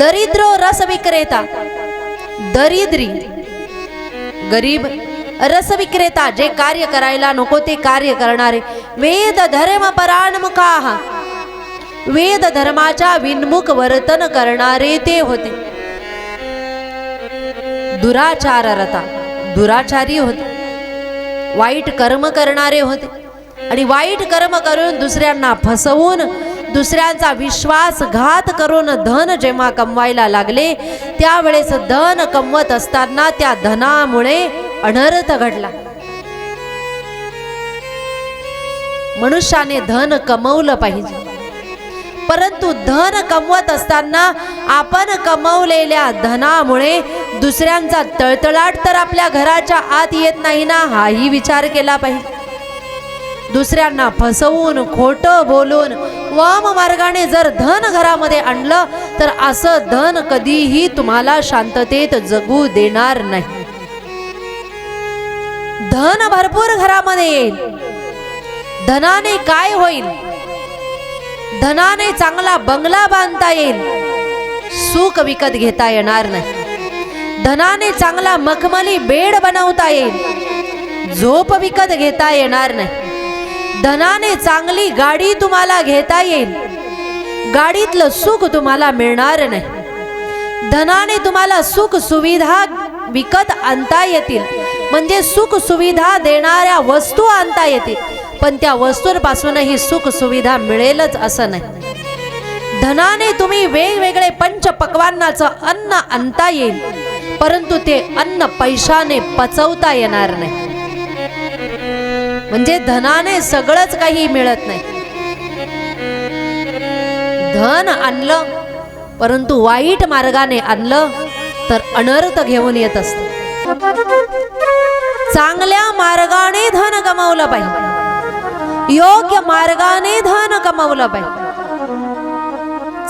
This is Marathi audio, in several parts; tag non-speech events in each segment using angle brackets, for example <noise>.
दरिद्र रस विक्रेता दरिद्री. गरीब रस विक्रेता जे कार्य करायला नको ते कार्य करणारे. वेद धर्म पराणमुखा. वेद धर्माच्या विनमुख वर्तन करणारे ते होते. दुराचाररता. दुराचारी होते. वाईट कर्म करणारे होते. आणि वाईट कर्म करून दुसऱ्यांना फसवून दुसऱ्यांचा विश्वासघात करून धन जेव्हा कमवायला लागले त्यावेळेस धन कमवत असताना त्या धनामुळे अनर्थ घडला. मनुष्याने धन कमवलं पाहिजे. परंतु धन कमवत असताना आपण कमवलेल्या धनामुळे दुसऱ्यांचा तळतळाट तर आपल्या घराच्या आत येत नाही ना हाही विचार केला पाहिजे. दुसऱ्यांना फसवून खोटं बोलून वाम मार्गाने जर धन घरामध्ये आणलं तर असं धन कधीही तुम्हाला शांततेत जगू देणार नाही. धन भरपूर घरामध्ये येईल. धनाने काय होईल? धनाने चांगला बंगला बांधता येईल. सुख विकत घेता येणार नाही. धनाने चांगला मखमली बेड बनवता येईल. झोप विकत घेता येणार नाही. धनाने चांगली गाडी तुम्हाला घेता येईल. गाडीतलं सुख तुम्हाला मिळणार नाही. धनाने तुम्हाला सुख सुविधा विकत आणता येतील. म्हणजे सुख सुविधा देणाऱ्या वस्तू आणता येतील. पण त्या वस्तूंपासूनही सुख सुविधा मिळेलच असं नाही. धनाने तुम्ही वेगवेगळे पंच पकवानाचं अन्न आणता येईल. परंतु ते अन्न पैशाने पचवता येणार नाही. म्हणजे धनाने सगळंच काही मिळत नाही. धन आणलं परंतु वाईट मार्गाने आणलं तर अनर्थ घेऊन येत असत. चांगल्या मार्गाने धन कमावलं पाहिजे. योग्य मार्गाने धन कमावलं पाहिजे.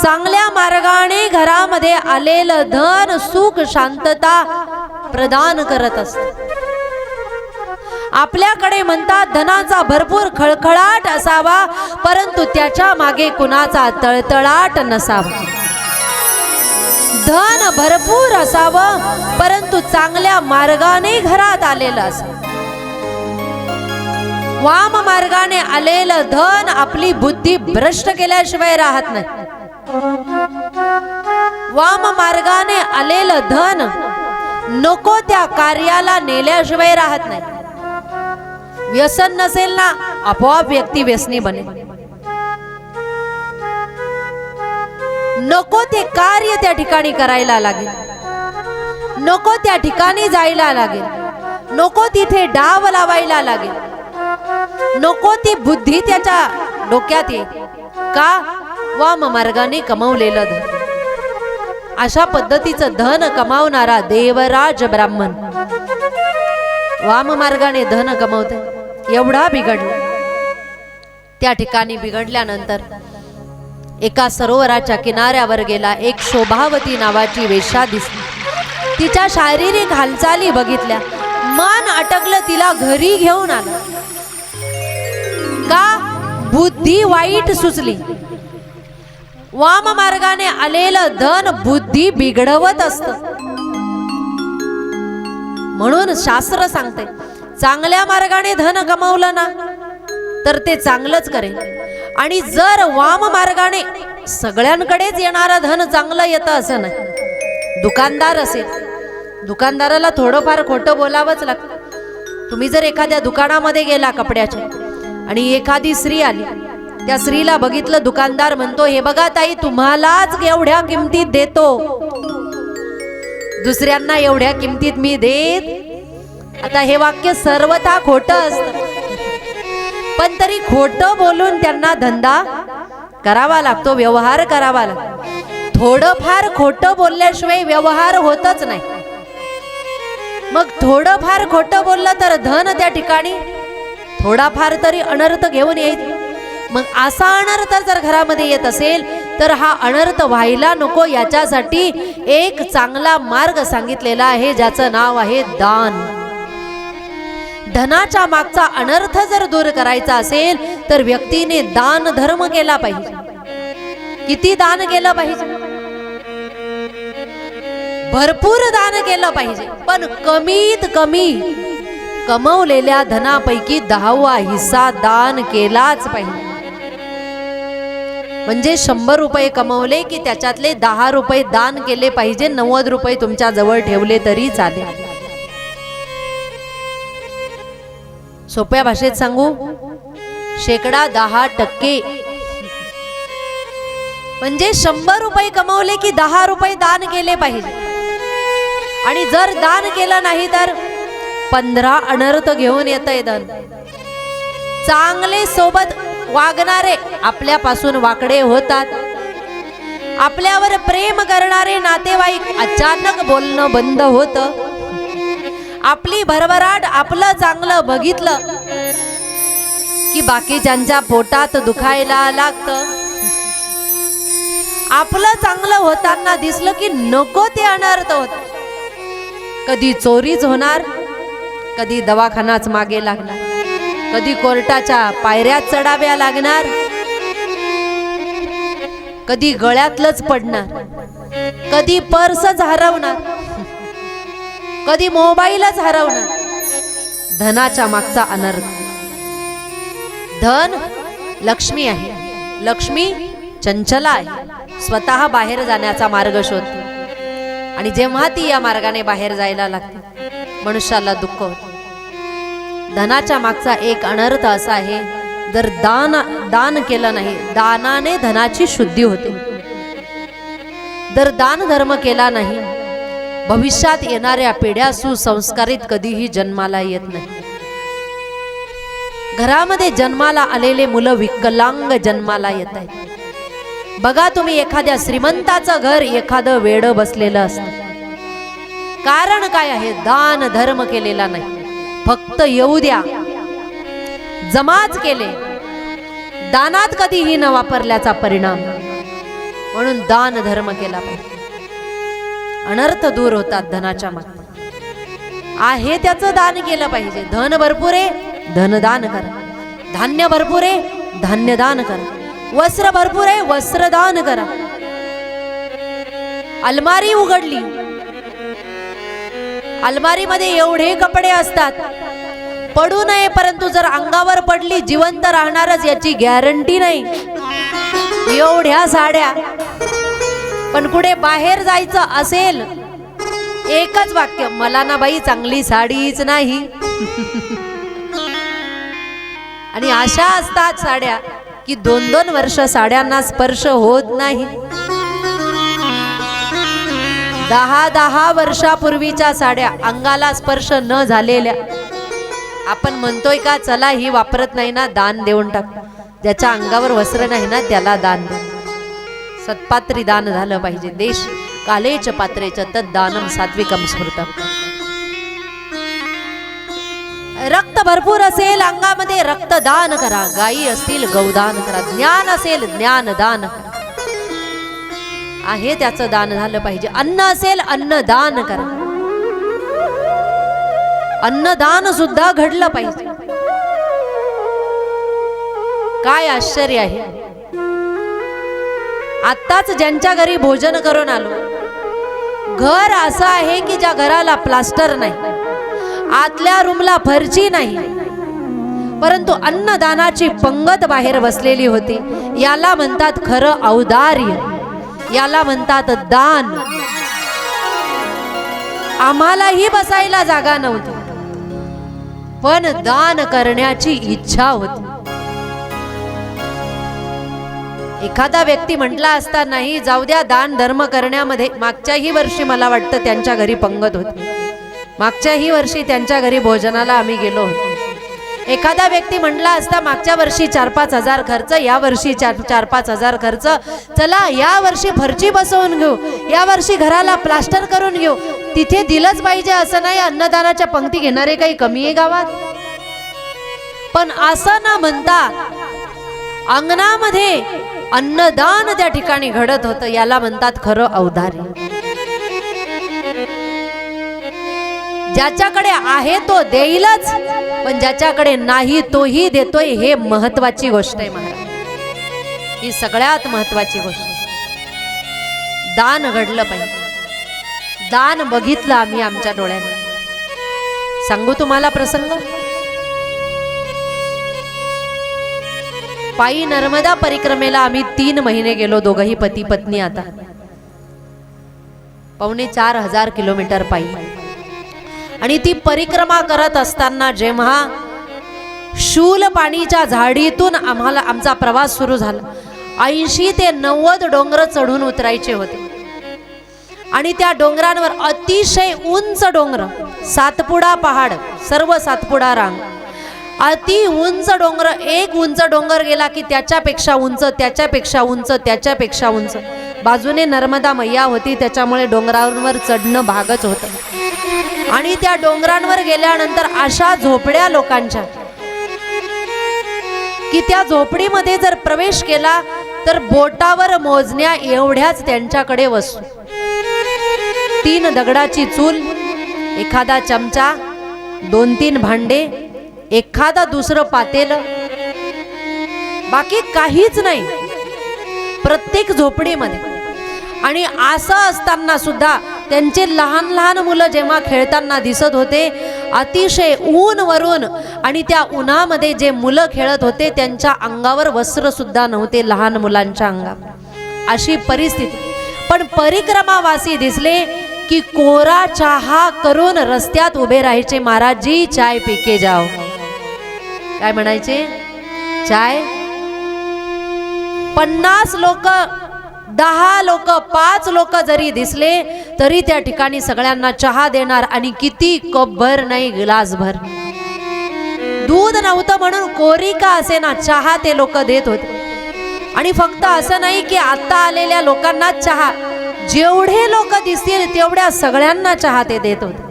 चांगल्या मार्गाने घरामध्ये आलेलं धन सुख शांतता प्रदान करत असत. आपल्याकडे म्हणतात धनाचा भरपूर खळखळाट असावा परंतु त्याच्यामागे कुणाचा तळतळाट नसावा. धन भरपूर असावं परंतु चांगल्या मार्गाने घरात आलेलं असावं. वाम मार्गाने आलेलं धन आपली बुद्धी भ्रष्ट केल्याशिवाय राहत नाही. वाम मार्गाने आलेलं धन नको त्या कार्याला नेल्याशिवाय राहत नाही. व्यसन नसेल ना आपोआप व्यक्ती व्यसनी बने नको ते कार्य त्या ठिकाणी करायला लागेल. नको त्या ठिकाणी जायला लागेल. नको तिथे डाव लावायला लागेल. नको ती बुद्धी त्याच्या डोक्यात येईल. का? वाम मार्गाने कमवलेलं धन. अशा पद्धतीचं धन कमावणारा देवराज ब्राह्मण. वाम मार्गाने धन कमवते एवढा बिघडला. त्या ठिकाणी बिघडल्यानंतर एका सरोवराच्या किनाऱ्यावर गेला एक शोभावती नावाची वेशा दिसली. तिच्या शारीरिक हालचाली बघितल्या. मन अटकलं तिला घरी घेऊन आलं. का? बुद्धी वाईट सुचली. वाम मार्गाने आलेलं धन बुद्धी बिघडवत असत. म्हणून शास्त्र सांगते चांगल्या मार्गाने धन कमावलं ना तर ते चांगलंच करेल. आणि जर वाम मार्गाने सगळ्यांकडेच येणारं धन चांगलं येतं असं नाही. दुकानदार असेल दुकानदाराला थोडंफार खोटं बोलावंच लागतं. तुम्ही जर एखाद्या दुकानामध्ये गेला कपड्याच्या आणि एखादी स्त्री आली त्या स्त्रीला बघितलं दुकानदार म्हणतो हे बघा ताई तुम्हालाच एवढ्या किमतीत देतो. दुसऱ्यांना एवढ्या किमतीत मी देत आता हे वाक्य सर्वथा खोटं असतं. पण तरी खोटं बोलून त्यांना धंदा करावा लागतो व्यवहार करावा लागतो. थोडंफार खोटं बोलल्याशिवाय व्यवहार होतच नाही. मग थोडंफार खोटं बोललं तर धन त्या ठिकाणी थोडाफार तरी अनर्थ घेऊन येईल. मग असा अनर्थ जर घरामध्ये येत असेल तर हा अनर्थ व्हायला नको. याच्यासाठी एक चांगला मार्ग सांगितलेला आहे ज्याचं नाव आहे दान. धनाच्या मागचा अनर्थ जर दूर करायचा असेल तर व्यक्तीने दान धर्म केला पाहिजे. किती दान केलं पाहिजे? भरपूर दान केलं पाहिजे. पण कमीत कमी कमवलेल्या धनापैकी दहावा हिस्सा दान केलाच पाहिजे. म्हणजे शंभर रुपये कमवले की त्याच्यातले दहा रुपये दान केले पाहिजे नव्वद रुपये तुमच्या जवळ ठेवले तरी चालेल. सोप्या भाषेत सांगू? शेकडा दहा टक्के. म्हणजे शंभर रुपये कमवले की दहा रुपये दान केले पाहिजे. आणि जर दान केलं नाही तर पंधरा अनर्थ घेऊन येत दन चांगले सोबत वागणारे आपल्यापासून वाकडे होतात. आपल्यावर प्रेम करणारे नातेवाईक अचानक बोलणं बंद होतं. आपली भरभराट आपलं चांगलं बघितलं की बाकीच्यांच्या पोटात दुखायला लागतं. आपलं चांगलं होताना दिसलं की नको ते अनर्थ होत. कधी चोरीच होणार कधी दवाखानाच मागे लागणार कधी कोर्टाच्या पायऱ्यात चढाव्या लागणार कधी गळ्यातलंच पडणार कधी पर्सच हरवणार. कधी मोबाईलच हरवणं. धनाच्या मागचा अनर्थ धन लक्ष्मी आहे. लक्ष्मी चंचला आहे. स्वतः बाहेर जाण्याचा मार्ग शोधते. आणि जेव्हा ती या मार्गाने बाहेर जायला लागते मनुष्याला दुःख होत. धनाच्या मागचा एक अनर्थ असा आहे जर दान दान केलं नाही दानाने धनाची शुद्धी होते. जर दान धर्म केला नाही भविष्यात येणाऱ्या पिढ्या सुसंस्कारित कधीही जन्माला येत नाही. घरामध्ये जन्माला आलेले मुलं विकलांग जन्माला येत आहेत. बघा तुम्ही एखाद्या श्रीमंताचं घर एखादं वेड बसलेलं असतं. कारण काय आहे? दान धर्म केलेला नाही. फक्त येऊ द्या. जमाच केले. दानात कधीही न वापरल्याचा परिणाम. म्हणून दान धर्म केला पाहिजे. अनर्थ दूर होतात धनाच्या मागे आहे त्याचं दान केलं पाहिजे. धन भरपूर आहे धनदान करा. धान्य भरपूर आहे धान्यदान कर करा. वस्त्र भरपूर आहे वस्त्रदान करा. अलमारी उघडली. अलमारीमध्ये एवढे कपडे असतात. पडू नये परंतु जर अंगावर पडली जिवंत राहणारच याची गॅरंटी नाही. एवढ्या साड्या. पण कुठे बाहेर जायचं असेल? एकच वाक्य मला ना बाई चांगली साडीच नाही. <laughs> आणि अशा असतात साड्या की दोन दोन वर्ष साड्यांना स्पर्श होत नाही. दहा दहा वर्षापूर्वीच्या साड्या अंगाला स्पर्श न झालेल्या. आपण म्हणतोय का चला ही वापरत नाही ना दान देऊन टाक. ज्याच्या अंगावर वस्त्र नाही ना त्याला दान दे सत्पात्री दान झालं पाहिजे. देश कालेच पात्रेच तद्दानम सात्विकम स्मृतम. रक्त भरपूर असेल अंगामध्ये रक्तदान करा. गायी असतील गौदान करा. ज्ञान असेल ज्ञानदान करा. आहे त्याचं दान झालं पाहिजे. अन्न असेल अन्नदान करा. अन्नदान सुद्धा घडलं पाहिजे. काय आश्चर्य आहे. आत्ताच ज्यांच्या घरी भोजन करून आलो. घर असं आहे की ज्या घराला प्लास्टर नाही आतल्या रूमला फरची नाही परंतु अन्नदानाची पंगत बाहेर बसलेली होती. याला म्हणतात खरं औदार्य याला म्हणतात दान. आम्हालाही बसायला जागा नव्हती पण दान करण्याची इच्छा होती. एखादा व्यक्ती म्हटला असता नाही जाऊ द्या दान धर्म करण्यामध्ये मागच्याही वर्षी मला वाटतं त्यांच्या घरी पंगत होती. मागच्याही वर्षी त्यांच्या घरी भोजनाला आम्ही गेलो होतो. एखादा व्यक्ती म्हटला असता मागच्या वर्षी चार पाच हजार खर्च या वर्षी चार चार पाच हजार खर्च चला या वर्षी फरची बसवून घेऊ या वर्षी घराला प्लास्टर करून घेऊ तिथे दिलंच पाहिजे असं नाही अन्नदानाच्या पंक्ती घेणारे काही कमी आहे गावात? पण असं न म्हणता अंगणामध्ये अन्नदान त्या ठिकाणी घडत होतं याला म्हणतात खरं अवधारी ज्याच्याकडे आहे तो देईलच पण ज्याच्याकडे नाही तोही देतोय हे महत्वाची गोष्ट आहे महाराज. ही सगळ्यात महत्वाची गोष्ट. दान घडलं पाहिजे. दान बघितलं आम्ही आमच्या डोळ्याने. सांगू तुम्हाला प्रसंग? पायी नर्मदा परिक्रमेला आम्ही तीन महिने गेलो दोघही पती पत्नी आता. पावणे चार हजार किलोमीटर पायी. आणि ती परिक्रमा करत असताना जेव्हा शूल पाणीच्या झाडीतून आम्हाला आमचा प्रवास सुरू झाला. ऐंशी ते नव्वद डोंगर चढून उतरायचे होते. आणि त्या डोंगरांवर अतिशय उंच डोंगर सातपुडा पहाड सर्व सातपुडा रांग. अति उंच डोंगर एक उंच डोंगर गेला की त्याच्यापेक्षा उंच त्याच्यापेक्षा उंच त्याच्यापेक्षा उंच. बाजूने नर्मदा मैया होती त्याच्यामुळे डोंगरांवर चढणं भागच होतं. आणि त्या डोंगरांवर गेल्यानंतर अशा झोपड्या लोकांच्या की त्या झोपडीमध्ये जर प्रवेश केला तर बोटावर मोजण्या एवढ्याच त्यांच्याकडे वस्तू. तीन दगडाची चूल एखादा चमचा दोन तीन भांडे एखादा दुसरं पातेल. बाकी काहीच नाही. प्रत्येक झोपडीमध्ये. आणि असं असताना सुद्धा त्यांचे लहान लहान मुलं जेव्हा खेळताना दिसत होते अतिशय ऊन वरून आणि त्या उन्हामध्ये जे मुलं खेळत होते त्यांच्या अंगावर वस्त्र सुद्धा नव्हते लहान मुलांच्या अंगावर. अशी परिस्थिती. पण परिक्रमावासी दिसले की कोरा चहा करून रस्त्यात उभे राहायचे महाराजजी चाय पिके जाओ. काय म्हणायचे? चाय? पन्नास लोक दहा लोक पाच लोक जरी दिसले तरी त्या ठिकाणी सगळ्यांना चहा देणार आणि किती कप भर नाही ग्लास भर दूध नव्हतं म्हणून कोरी का असे ना चहा ते लोक देत होते. आणि फक्त असं नाही की आता आलेल्या लोकांना चहा. जेवढे लोक दिसतील तेवढ्या सगळ्यांना चहा ते देत होते.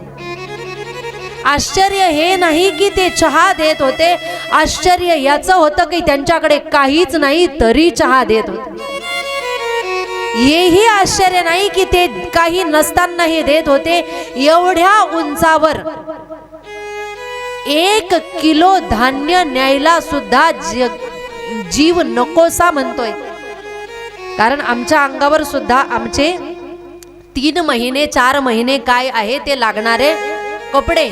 आश्चर्य हे नाही की ते चहा देत होते. आश्चर्य याचं होतं की त्यांच्याकडे काहीच नाही तरी चहा देत होते. हेही आश्चर्य नाही की ते काही नसतानाही देत होते. एवढ्या उंचावर एक किलो धान्य न्यायला सुद्धा ज- जीव नकोसा म्हणतोय. कारण आमच्या अंगावर सुद्धा आमचे तीन महिने चार महिने काय आहे ते लागणारे. कपडे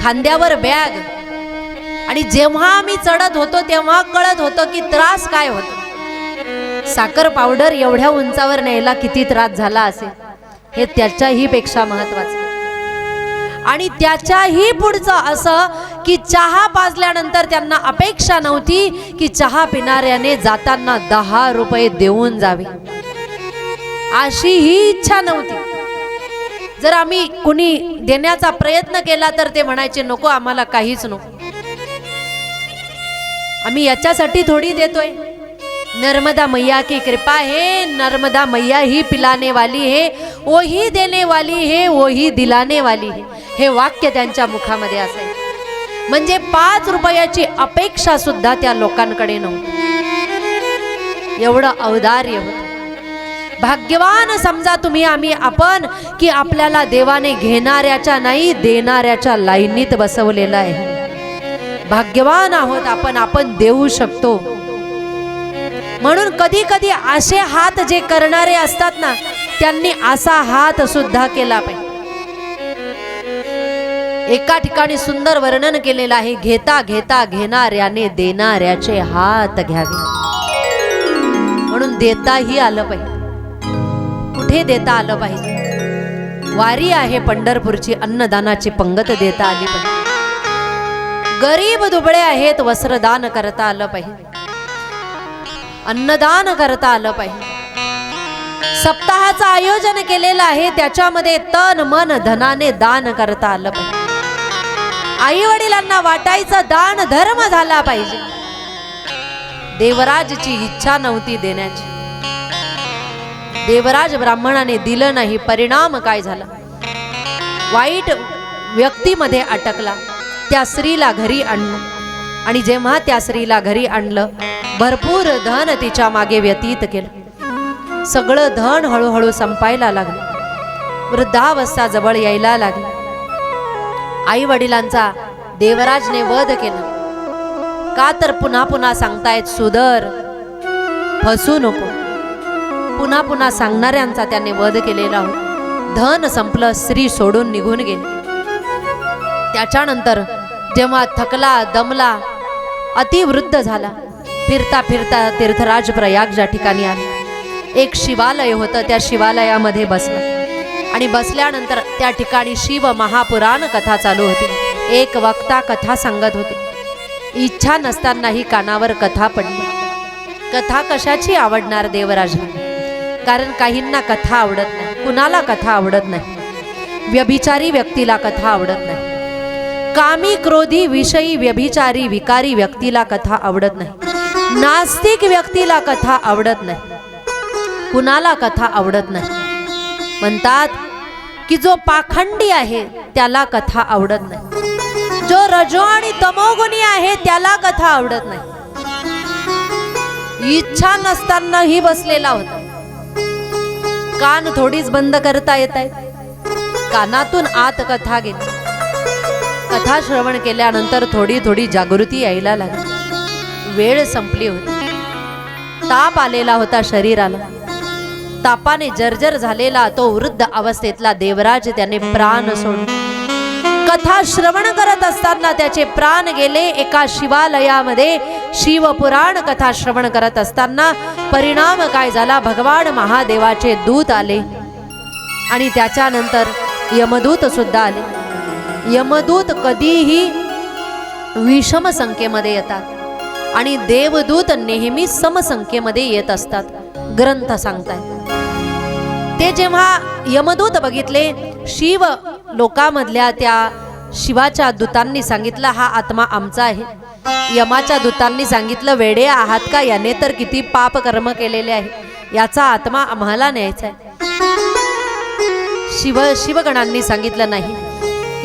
खांद्यावर बॅग. आणि जेव्हा आम्ही चढत होतो तेव्हा कळत होतं की त्रास काय होतो. साखर पावडर एवढ्या उंचावर न्यायला किती त्रास झाला असेल? हे त्याच्याही पेक्षा महत्वाचं. आणि त्याच्याही पुढचं असं की चहा पाजल्यानंतर त्यांना अपेक्षा नव्हती की चहा पिणाऱ्याने जाताना दहा रुपये देऊन जावे. अशी ही इच्छा नव्हती. जर आम्ही कुणी देण्याचा प्रयत्न केला तर ते म्हणायचे नको आम्हाला काहीच नको. आम्ही याच्यासाठी थोडी देतोय. नर्मदा मैया की कृपा है नर्मदा मैया ही पिलाने वाली है ही देने वाली है ही दिलाने वाली है. हे वाक्य त्यांच्या मुखामध्ये असायचं म्हणजे पाच रुपयाची अपेक्षा सुद्धा त्या लोकांकडे नव्हती. एवढं औदार्य होतं. भाग्यवान समजा तुम्ही आम्ही आपण की आपल्याला देवाने घेणाऱ्याच्या नाही देणाऱ्याच्या लाईनीत बसवलेलं आहे. भाग्यवान आहोत आपण आपण देऊ शकतो. म्हणून कधी कधी असे हात जे करणारे असतात ना त्यांनी असा हात सुद्धा केला पाहिजे. एका ठिकाणी सुंदर वर्णन केलेलं आहे घेता घेता घेणाऱ्याने देणाऱ्याचे हात घ्यावे. म्हणून देताही आलं पाहिजे. कुठे देता आलं पाहिजे. वारी आहे पंढरपूरची अन्नदानाची पंगत देता आली पाहिजे. गरीब दुबळे आहेत वस्त्रदान करता आलं पाहिजे. अन्नदान करता आलं पाहिजे. सप्ताहाचं आयोजन केलेलं आहे त्याच्यामध्ये तन मन धनाने दान करता आलं पाहिजे. आई वडिलांना वाटायचं दान धर्म झाला पाहिजे. देवराजची इच्छा नव्हती देण्याची. देवराज ब्राह्मणाने दिलं नाही परिणाम काय झाला? वाईट व्यक्तीमध्ये अटकला त्या स्त्रीला घरी आणलं. आणि जेव्हा त्या स्त्रीला घरी आणलं भरपूर धन तिच्यामागे व्यतीत केलं. सगळं धन हळूहळू संपायला लागलं. वृद्धावस्था जवळ यायला लागली. आई वडिलांचा देवराजने वध केला. का तर पुन्हा पुन्हा सांगतायत सुधर फसू नको. पुन्हा पुन्हा सांगणाऱ्यांचा त्याने वध केलेला होता. धन संपलं स्त्री सोडून निघून गेली. त्याच्यानंतर जेव्हा थकला दमला अतिवृद्ध झाला फिरता फिरता तीर्थराज प्रयाग ज्या ठिकाणी आले. एक शिवालय होतं त्या शिवालयामध्ये बसला. आणि बसल्यानंतर त्या ठिकाणी शिव महापुराण कथा चालू होती. एक वक्ता कथा सांगत होते. इच्छा नसतानाही कानावर कथा पडली. कथा कशाची आवडणार देवराज कारण काहींना कथा आवडत नाही. कुणाला कथा आवडत नाही? व्यभिचारी व्यक्तीला कथा आवडत नाही. कामी क्रोधी विषयी व्यभिचारी विकारी व्यक्तीला कथा आवडत नाही. नास्तिक व्यक्तीला कथा आवडत नाही. कुणाला कथा आवडत नाही? म्हणतात की जो पाखंडी आहे त्याला कथा आवडत नाही. जो रजो आणि तमोगुणी आहे त्याला कथा आवडत नाही. इच्छा नसतानाही बसलेला होता. कान थोडीच बंद करता येत आहेत कानातून आत कथा गेली. कथा श्रवण केल्यानंतर थोडी थोडी जागृती यायला लागली. वेळ संपली होती. ताप आलेला होता शरीराला. तापाने जर्जर झालेला तो वृद्ध अवस्थेतला देवराज त्याने प्राण सोडले. कथा श्रवण करत असताना त्याचे प्राण गेले एका शिवालयामध्ये. शिवपुराण कथा श्रवण करत असताना परिणाम काय झाला? भगवान महादेवाचे दूत आले. आणि त्याच्यानंतर यमदूत सुद्धा आले. यमदूत कधीही विषम संख्येमध्ये येतात. आणि देवदूत नेहमी समसंख्येमध्ये येत असतात. ग्रंथ सांगताय ते जेव्हा यमदूत बघितले शिव लोकामधल्या त्या शिवाच्या दूतांनी सांगितलं हा आत्मा आमचा आहे. यमाच्या दूतांनी सांगितलं वेडे आहात का? याने तर किती पाप कर्म केलेले आहे. याचा आत्मा आम्हाला न्यायचा आहे. शिव शिवगणांनी सांगितलं नाही.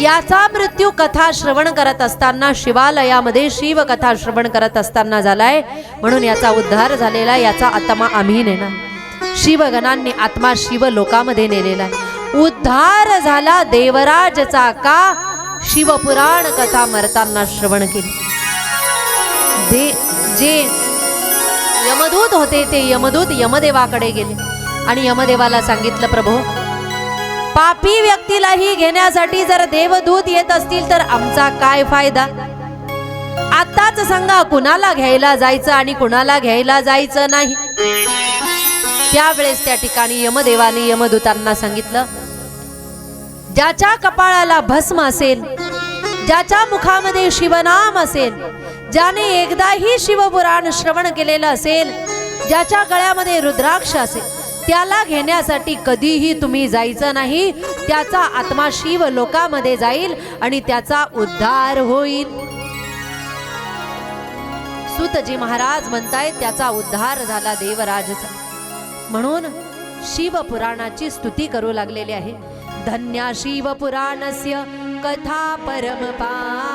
याचा मृत्यू कथा श्रवण करत असताना शिवालयामध्ये शिवकथा श्रवण करत असताना झालाय. म्हणून याचा उद्धार झालेला याचा आत्मा आम्ही नेणार. शिवगणांनी आत्मा शिव लोकामध्ये नेलेला आहे. उद्धार झाला देवराजचा का? शिवपुराण कथा मरताना श्रवण केली. दे जे यमदूत होते ते यमदूत यमदेवाकडे गेले. आणि यमदेवाला सांगितलं प्रभू पापी व्यक्तीलाही घेण्यासाठी जर देवदूत येत असतील तर आमचा काय फायदा? आताच सांगा कुणाला घ्यायला जायचं आणि कुणाला घ्यायला जायचं नाही. त्यावेळेस त्या ठिकाणी यमदेवाने यमदूतांना सांगितलं ज्याच्या कपाळाला भस्म असेल ज्याच्या मुखामध्ये शिवनाम असेल ज्याने एकदाही शिवपुराण श्रवण केलेलं असेल ज्याच्या गळ्यामध्ये रुद्राक्ष असेल त्याला घेण्यासाठी कधीही तुम्ही जायचं नाही. त्याचा आत्मा शिव लोकामध्ये जाईल आणि त्याचा उद्धार होईल. सुतजी महाराज म्हणतायत त्याचा उद्धार झाला देवराजचा. म्हणून शिवपुराणाची स्तुती करू लागलेली आहे. धन्या शिवपुराणस्य कथा परमपा